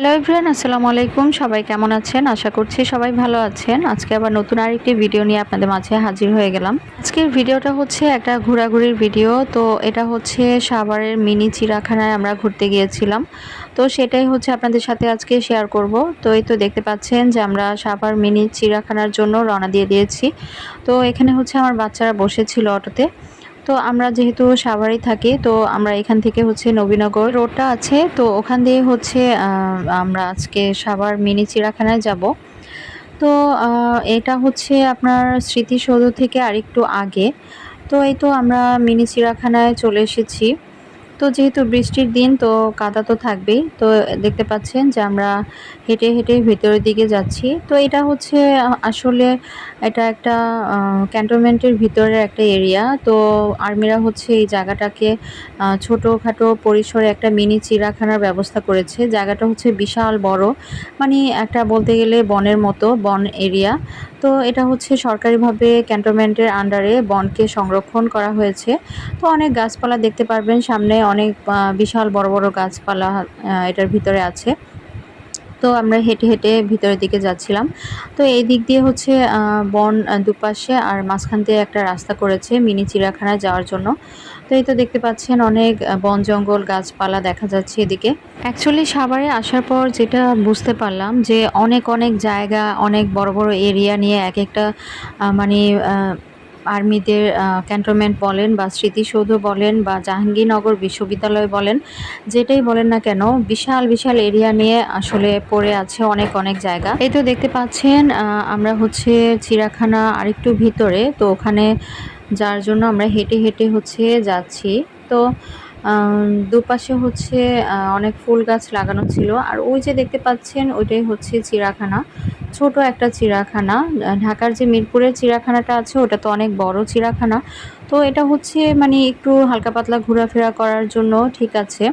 Hello everyone আসসালামু আলাইকুম। সবাই কেমন আছেন? আশা করছি সবাই ভালো আছেন। আজকে আবার নতুন আরেকটি ভিডিও নিয়ে আপনাদের মাঝে হাজির হয়ে গেলাম। আজকের ভিডিওটা হচ্ছে একটা ঘোরাঘুরির ভিডিও। তো এটা হচ্ছে সাভারের মিনি চিড়াখানায় আমরা ঘুরতে গিয়েছিলাম। তো সেটাই হচ্ছে আপনাদের সাথে আজকে শেয়ার করব। তো এই তো দেখতে পাচ্ছেন যে আমরা সাভার মিনি চিড়াখানার জন্য রওনা দিয়ে দিয়েছি। তো এখানে হচ্ছে আমার বাচ্চারা বসেছিল অটোতে। তো আমরা যেহেতু সাভারে থাকি, তো আমরা এখান থেকে হচ্ছে নবীনগর রোডটা আছে। তো ওখান দিয়ে হচ্ছে আমরা আজকে সাভার মিনি চিড়াখানায় যাব। তো এটা হচ্ছে আপনার স্মৃতিসৌধ থেকে আরেকটু আগে। তো এই তো আমরা মিনি চিড়াখানায় চলে এসেছি। তো যেহেতু বৃষ্টির দিন, তো কাদা তো থাকবেই। তো দেখতে পাচ্ছেন যে আমরা হেঁটে হেঁটে ভেতরের দিকে যাচ্ছি। তো এটা হচ্ছে, আসলে এটা একটা ক্যান্টনমেন্টের ভিতরের একটা এরিয়া। তো আর্মিরা হচ্ছে এই জায়গাটাকে ছোটোখাটো পরিসরে একটা মিনি চিড়াখানার ব্যবস্থা করেছে। জায়গাটা হচ্ছে বিশাল বড় মানে একটা বলতে গেলে বনের মতো, বন এরিয়া। তো এটা হচ্ছে সরকারিভাবে ক্যান্টনমেন্টের আন্ডারে বনকে সংরক্ষণ করা হয়েছে। তো অনেক গাছপালা দেখতে পারবেন সামনে অনেক বিশাল বড় বড় গাছপালা এটার ভিতরে আছে। তো আমরা হেঁটে হেঁটে ভিতরের দিকে যাচ্ছিলাম। তো এই দিক দিয়ে হচ্ছে বন দুপাশে আর মাঝখান দিয়ে একটা রাস্তা করেছে মিনি চিড়িয়াখানায় যাওয়ার জন্য। তো এই তো দেখতে পাচ্ছেন অনেক বন, জঙ্গল, গাছপালা দেখা যাচ্ছে এদিকে। অ্যাকচুয়ালি সাভারে আসার পর যেটা বুঝতে পারলাম যে অনেক অনেক জায়গা, অনেক বড় বড় এরিয়া নিয়ে এক একটা মানে আর্মিদের ক্যান্টনমেন্ট বলেন বা স্মৃতিসৌধ বলেন বা জাহাঙ্গীরনগর বিশ্ববিদ্যালয় বলেন, যেটাই বলেন না কেন, বিশাল বিশাল এরিয়া নিয়ে আসলে পড়ে আছে অনেক অনেক জায়গা। এই তো দেখতে পাচ্ছেন আমরা হচ্ছে চিড়াখানা আরেকটু ভিতরে, তো ওখানে যার জন্য আমরা হেঁটে হেঁটে হচ্ছে যাচ্ছি। তো দুপাশে হচ্ছে অনেক ফুল গাছ লাগানো ছিল। আর ওই যে দেখতে পাচ্ছেন, ওইটাই হচ্ছে চিড়াখানা। ছোট একটা চিড়াখানা। ঢাকার যে মিরপুরের চিড়াখানাটা আছে, ওটা তো অনেক বড় চিড়াখানা। তো এটা হচ্ছে মানে একটু হালকা পাতলা ঘোরাফেরা করার জন্য ঠিক আছে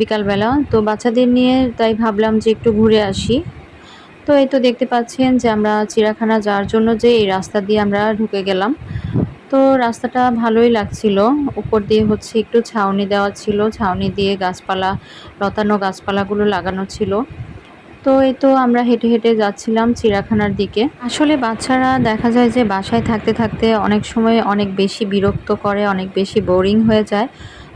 বিকালবেলা। তো বাচ্চাদের নিয়ে তাই ভাবলাম যে একটু ঘুরে আসি। তো এই তো দেখতে পাচ্ছেন যে আমরা চিড়াখানা যাওয়ার জন্য যে এই রাস্তা দিয়ে আমরা ঢুকে গেলাম। তো রাস্তাটা ভালোই লাগছিল। উপর দিয়ে হচ্ছে একটু ছাউনি দেওয়া ছিল। ছাউনি দিয়ে গাছপালা, লতানো গাছপালাগুলো লাগানো ছিল। তো এই তো আমরা হেঁটে হেঁটে যাচ্ছিলাম চিড়াখানার দিকে। আসলে বাচ্চারা দেখা যায় যে বাসায় থাকতে থাকতে অনেক সময় অনেক বেশি বিরক্ত করে, অনেক বেশি বোরিং হয়ে যায়।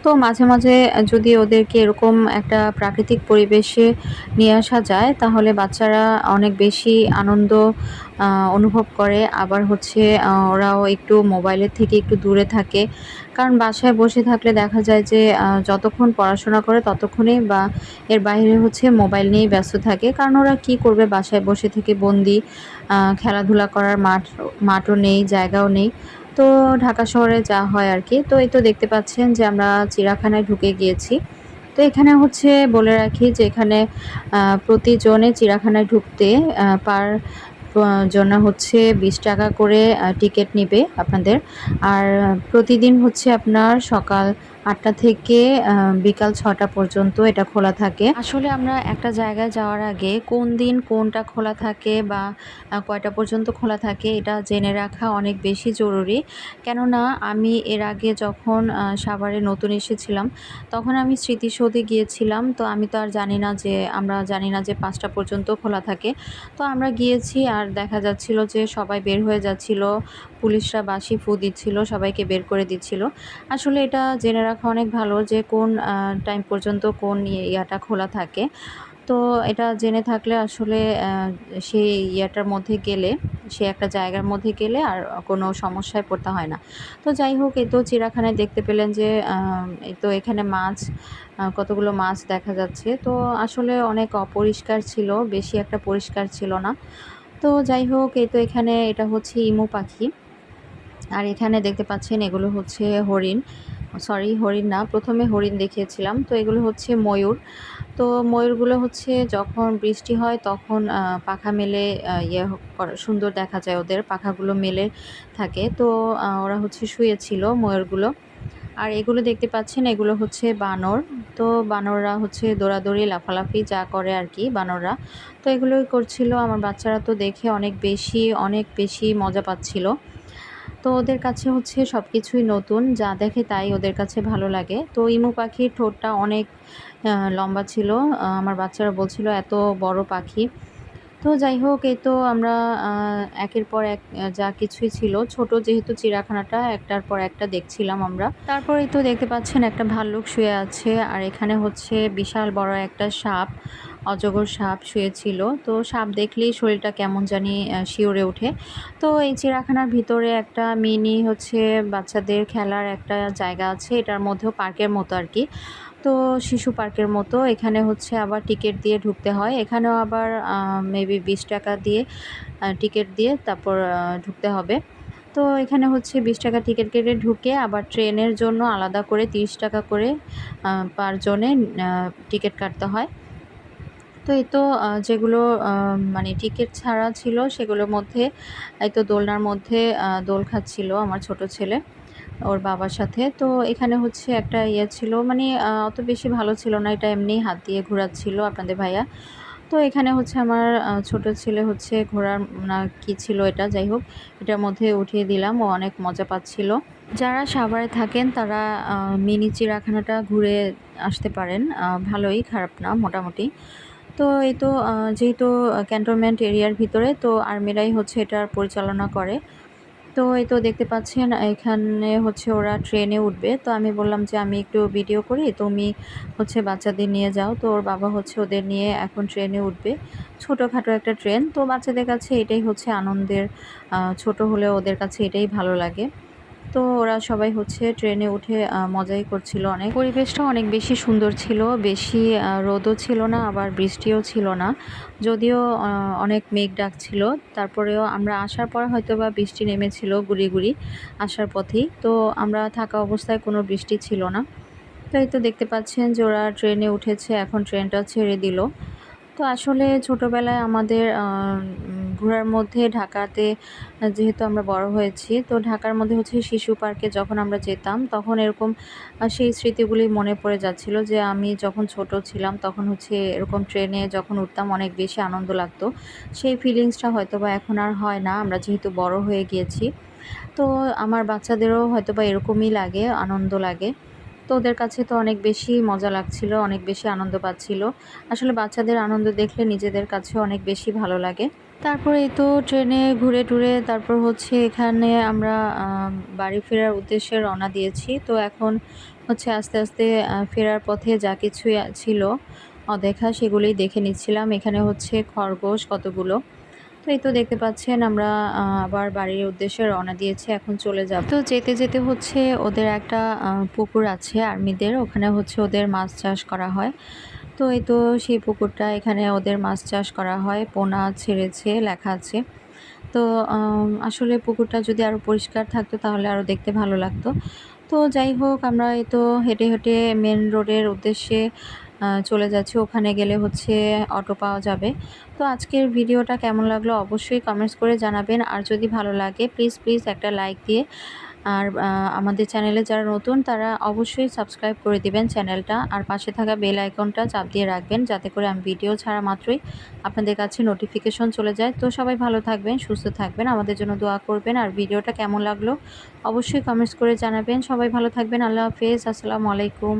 তো মাঝে মাঝে যদি ওদেরকে এরকম একটা প্রাকৃতিক পরিবেশে নিয়ে আসা যায়, তাহলে বাচ্চারা অনেক বেশি আনন্দ অনুভব করে। আবার হচ্ছে ওরাও একটু মোবাইলের থেকে একটু দূরে থাকে। কারণ বাসায় বসে থাকলে দেখা যায় যে যতক্ষণ পড়াশোনা করে ততক্ষণই বা এর বাইরে হচ্ছে মোবাইল নিয়েই ব্যস্ত থাকে। কারণ ওরা কি করবে? বাসায় বসে থেকে বন্দি খেলাধুলা করার মাঠ, মাঠও নেই, জায়গাও নেই। তো ঢাকা শহরে যা হয় আর কি তো এই তো দেখতে পাচ্ছেন যে আমরা চিড়াখানায় ঢুকে গিয়েছি। তো এখানে হচ্ছে বলে রাখি যে এখানে প্রতিজনে চিড়াখানায় ঢুকতে পার জন্য হচ্ছে বিশ টাকা করে টিকিট নেবে আপনাদের। আর প্রতিদিন হচ্ছে আপনার সকাল আটটা থেকে বিকাল ছটা পর্যন্ত এটা খোলা থাকে। আসলে আমরা একটা জায়গায় যাওয়ার আগে কোন দিন কোনটা খোলা থাকে বা কয়টা পর্যন্ত খোলা থাকে এটা জেনে রাখা অনেক বেশি জরুরি। কেননা আমি এর আগে যখন সাভারে নতুন এসেছিলাম, তখন আমি স্মৃতিসৌধে গিয়েছিলাম। তো আমি তো আর জানি না যে, আমরা জানি না যে পাঁচটা পর্যন্ত খোলা থাকে। তো আমরা গিয়েছি আর দেখা যাচ্ছিল যে সবাই বের হয়ে যাচ্ছিল। পুলিশরা বাসি ফু দিচ্ছিল, সবাইকে বের করে দিচ্ছিল। আসলে এটা জেনে রাখা অনেক ভালো যে কোন টাইম পর্যন্ত কোন ইয়াটা খোলা থাকে। তো এটা জেনে থাকলে আসলে সেই ইয়াটার মধ্যে গেলে, সে একটা জায়গার মধ্যে গেলে আর কোনো সমস্যায় পড়তে হয় না। তো যাই হোক, এই তো চিড়াখানায় দেখতে পেলেন যে এই তো এখানে মাছ কতগুলো মাছ দেখা যাচ্ছে। তো আসলে অনেক অপরিষ্কার ছিল, বেশি একটা পরিষ্কার ছিল না। তো যাই হোক, এই তো এখানে এটা হচ্ছে ইমু পাখি। আর এখানে দেখতে পাচ্ছেন এগুলো হচ্ছে হরিণ। সরি হরিণ না। প্রথমে হরিণ দেখিয়েছিলাম। তো এগুলো হচ্ছে ময়ূর। তো ময়ূরগুলো হচ্ছে যখন বৃষ্টি হয় তখন পাখা মেলে ইয়ে সুন্দর দেখা যায় ওদের। পাখাগুলো মেলে থাকে। তো ওরা হচ্ছে শুয়েছিল ময়ূরগুলো। আর এগুলো দেখতে পাচ্ছেন, এগুলো হচ্ছে বানর। তো বানররা হচ্ছে দৌড়াদৌড়ি, লাফালাফি যা করে আর কি বানররা। তো এগুলোই করছিল। আমার বাচ্চারা তো দেখে অনেক বেশি অনেক বেশি মজা পাচ্ছিল। তো ওদের কাছে হচ্ছে সব কিছুই নতুন, যা দেখে তাই ওদের কাছে ভালো লাগে। তো ইমু পাখির ঠোঁটটা অনেক লম্বা ছিল। আমার বাচ্চারা বলছিল এত বড় পাখি। তো যাই হোক, এই তো আমরা একের পর এক যা কিছুই ছিল। ছোট যেহেতু চিড়িয়াখানাটা, একটার পর একটা দেখছিলাম আমরা। তারপরেই তো দেখতে পাচ্ছেন একটা ভাল্লুক শুয়ে আছে। আর এখানে হচ্ছে বিশাল বড় একটা সাপ। অজগর সাপ শুয়েছিল। তো সাপ দেখলেই শরীরটা কেমন জানি শিউরে ওঠে। তো এই চিড়িয়াখানার ভিতরে একটা মিনি হচ্ছে বাচ্চাদের খেলার একটা জায়গা আছে। এটার মধ্যেও পার্কের মতো আর কি। তো শিশু পার্কের মতো। এখানে হচ্ছে আবার টিকিট দিয়ে ঢুকতে হয়। এখানেও আবার মেবি বিশ টাকা দিয়ে টিকিট দিয়ে তারপর ঢুকতে হবে। তো এখানে হচ্ছে বিশ টাকা টিকিট কেটে ঢুকে আবার ট্রেনের জন্য আলাদা করে তিরিশ টাকা করে পার জনে টিকিট কাটতে হয়। তো এই তো যেগুলো মানে টিকিট ছাড়া ছিল সেগুলোর মধ্যে, এই তো দোলনার মধ্যে দোল খাচ্ছিল আমার ছোট ছেলে, ওর বাবার সাথে। তো এখানে হচ্ছে একটা ইয়ে ছিল মানে অত বেশি ভালো ছিল না, এটা এমনি হাত দিয়ে ঘোরাচ্ছিল আপনাদের ভাইয়া। তো এখানে হচ্ছে আমার ছোট ছেলে হচ্ছে ঘোড়ার না কি ছিল এটা, যাই হোক, এটার মধ্যে উঠিয়ে দিলাম, ও অনেক মজা পাচ্ছিল। যারা সাভারে থাকেন, তারা মিনি চিড়িয়াখানাটা ঘুরে আসতে পারেন ভালোই, খারাপ না, মোটামুটি। তো এই তো যেহেতু ক্যান্টনমেন্ট এরিয়ার ভিতরে, তো আর্মিরাই হচ্ছে এটার পরিচালনা করে। তো এই তো দেখতে পাচ্ছেন, এখানে হচ্ছে ওরা ট্রেনে উঠবে। তো আমি বললাম যে আমি একটু ভিডিও করি, তুমি হচ্ছে বাচ্চাদের নিয়ে যাও। তো ওর বাবা হচ্ছে ওদের নিয়ে এখন ট্রেনে উঠবে। ছোটোখাটো একটা ট্রেন তো বাচ্চাদের কাছে এটাই হচ্ছে আনন্দের ছোট হলেও ওদের কাছে এটাই ভালো লাগে। তো ওরা সবাই হচ্ছে ট্রেনে উঠে মজাই করছিল অনেক। পরিবেশটা অনেক বেশি সুন্দর ছিল, বেশি রোদও ছিল না, আবার বৃষ্টিও ছিল না। যদিও অনেক মেঘ ডাকছিল। তারপরেও আমরা আসার পর হয়তো বা বৃষ্টি নেমেছিল গুড়ি গুড়ি আসার পথেই। তো আমরা থাকা অবস্থায় কোনো বৃষ্টি ছিল না। তো এই তো দেখতে পাচ্ছেন যে ওরা ট্রেনে উঠেছে, এখন ট্রেনটা ছেড়ে দিল। তো আসলে ছোটোবেলায় আমাদের ঘোরার মধ্যে ঢাকাতে যেহেতু আমরা বড় হয়েছি, তো ঢাকার মধ্যে হচ্ছে শিশু পার্কে যখন আমরা যেতাম, তখন এরকম সেই স্মৃতিগুলি মনে পড়ে যাচ্ছিল যে আমি যখন ছোট ছিলাম, তখন হচ্ছে এরকম ট্রেনে যখন উঠতাম, অনেক বেশি আনন্দ লাগতো। সেই ফিলিংসটা হয়তো বা এখন আর হয় না, আমরা যেহেতু বড় হয়ে গিয়েছি। তো আমার বাচ্চাদেরও হয়তো বা এরকমই লাগে, আনন্দ লাগে। তো ওদের কাছে তো অনেক বেশি মজা লাগছিল, অনেক বেশি আনন্দ পাচ্ছিল। আসলে বাচ্চাদের আনন্দ দেখলে নিজেদের কাছে অনেক বেশি ভালো লাগে। তারপরে এই তো ট্রেনে ঘুরে টুরে তারপর হচ্ছে এখানে আমরা বাড়ি ফেরার উদ্দেশ্যে রওনা দিয়েছি। তো এখন হচ্ছে আস্তে আস্তে ফেরার পথে যা কিছু ছিল, অদেখা সেগুলোই দেখে নিচ্ছিলাম। এখানে হচ্ছে খরগোশ কতগুলো। তো এই তো দেখতে পাচ্ছেন আমরা আবার বাড়ির উদ্দেশ্যে রওনা দিয়েছি, এখন চলে যাব। তো যেতে যেতে হচ্ছে ওদের একটা পুকুর আছে আর্মিদের, ওখানে হচ্ছে ওদের মাছ চাষ করা হয়। তো এই তো সেই পুকুরটা, এখানে ওদের মাছ চাষ করা হয়, পোনা ছেড়েছে, লেখা আছে। তো আসলে পুকুরটা যদি আরও পরিষ্কার থাকতো তাহলে আরও দেখতে ভালো লাগতো। তো যাই হোক, আমরা এই তো হেঁটে হেঁটে মেন রোডের উদ্দেশ্যে চলে যাচ্ছি। ওখানে গেলে হচ্ছে অটো পাওয়া যাবে। তো আজকের ভিডিওটা কেমন লাগল অবশ্যই কমেন্টস করে জানাবেন। আর যদি ভালো লাগে প্লিজ প্লিজ একটা লাইক দিয়ে আর আমাদের চ্যানেলে যারা নতুন, তারা অবশ্যই সাবস্ক্রাইব করে দিবেন চ্যানেলটা আর পাশে থাকা বেল আইকনটা চাপ দিয়ে রাখবেন, যাতে করে আমি ভিডিও ছাড়া মাত্রই আপনাদের কাছে নোটিফিকেশন চলে যায়। তো সবাই ভালো থাকবেন, সুস্থ থাকবেন, আমাদের জন্য দোয়া করবেন। আর ভিডিওটা কেমন লাগল অবশ্যই কমেন্টস করে জানাবেন। সবাই ভালো থাকবেন, আল্লাহ হাফেজ, আসসালামু আলাইকুম।